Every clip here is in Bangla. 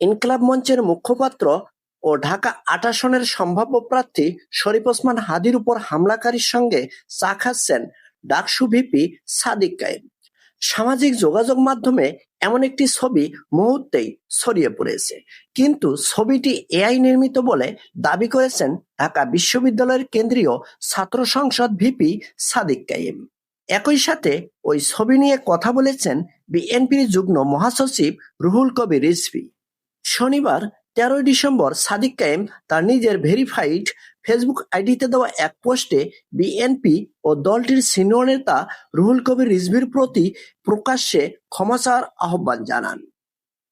ইনকলাব মঞ্চের মুখপাত্র ও ঢাকা আট আসনের সম্ভাব্য প্রার্থী শরীফ ওসমান হাদির উপর হামলাকারীর সঙ্গে চা খাচ্ছেন ডাকসু ভিপি সাদিক কায়েম। সামাজিক যোগাযোগ মাধ্যমে এমন একটি ছবি মুহূর্তেই ছড়িয়ে পড়েছে। কিন্তু ছবিটি এআই নির্মিত বলে দাবি করেছেন ঢাকা বিশ্ববিদ্যালয়ের কেন্দ্রীয় ছাত্র সংসদ ভিপি সাদিক কাইম একই সাথে ওই ছবি নিয়ে কথা বলেছেন বিএনপির যুগ্ম মহাসচিব রুহুল কবির রিজভী। শনিবার, তেরোই ডিসেম্বর সাদিক কায়েম তার নিজের ভেরিফাইড ফেসবুক আইডিতে দেওয়া এক পোস্টে বিএনপি ও দলটির সিনিয়র নেতা রুহুল কবির রিজভির প্রতি প্রকাশ্যে ক্ষমা চাওয়ার আহ্বান জানান।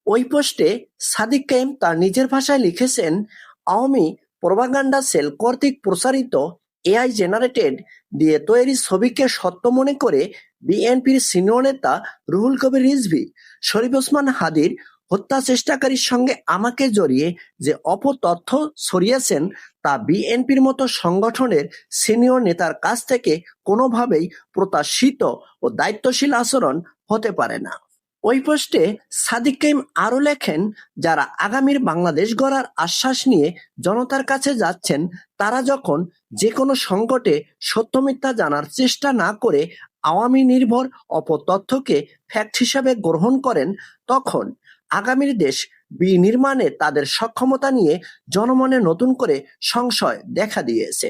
ওই পোস্টে সাদিক কায়েম তার নিজের ভাষায় লিখেছেন, আওয়ামী প্রোপাগান্ডা সেল কর্তৃক প্রচারিত এআই জেনারেটেড দিয়ে তৈরি ছবিকে সত্য মনে করে বিএনপির সিনিয়র নেতা রুহুল কবির রিজভি, শরীফ ওসমান হাদির হত্যা চেষ্টাকারীর সঙ্গে আমাকে জড়িয়ে যে অপতথ্য ছড়িয়েছেন তা বিএনপির মতো সংগঠনের সিনিয়র নেতার কাছ থেকে কোনোভাবেই প্রত্যাশিত ও দায়িত্বশীল আচরণ হতে পারে না। ওই পোস্টে সাদিক কাইম আরও লেখেন, যারা আগামীর বাংলাদেশ গড়ার আশ্বাস নিয়ে জনতার কাছে যাচ্ছেন, তারা যখন যে কোনো সংকটে সত্য মিথ্যা জানার চেষ্টা না করে আওয়ামী নির্ভর অপতথ্যকে ফ্যাক্ট হিসাবে গ্রহণ করেন, তখন আগামীর দেশ বিনির্মাণে তাদের সক্ষমতা নিয়ে জনমনে নতুন করে সংশয় দেখা দিয়েছে।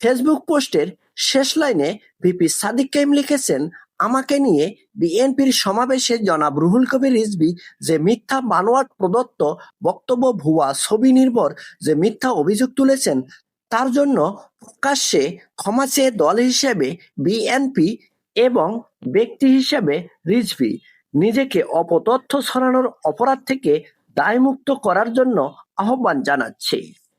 ফেসবুক পোস্টের শেষ লাইনে ভিপি সাদিক কাইম লিখেছেন, আমাকে নিয়ে বিএনপির সমাবেশে জনাব রুহুল কবির রিজভি যে মিথ্যা বানোয়াট প্রদত্ত বক্তব্য ভুয়া ছবি নির্ভর যে মিথ্যা অভিযোগ তুলেছেন, তার জন্য প্রকাশ্যে ক্ষমা চেয়ে দল হিসেবে বিএনপি এবং ব্যক্তি হিসেবে রিজভি নিজেকে অপতথ্য ছড়ানোর অপরাধ থেকে দায়মুক্ত করার জন্য আহ্বান জানাচ্ছি।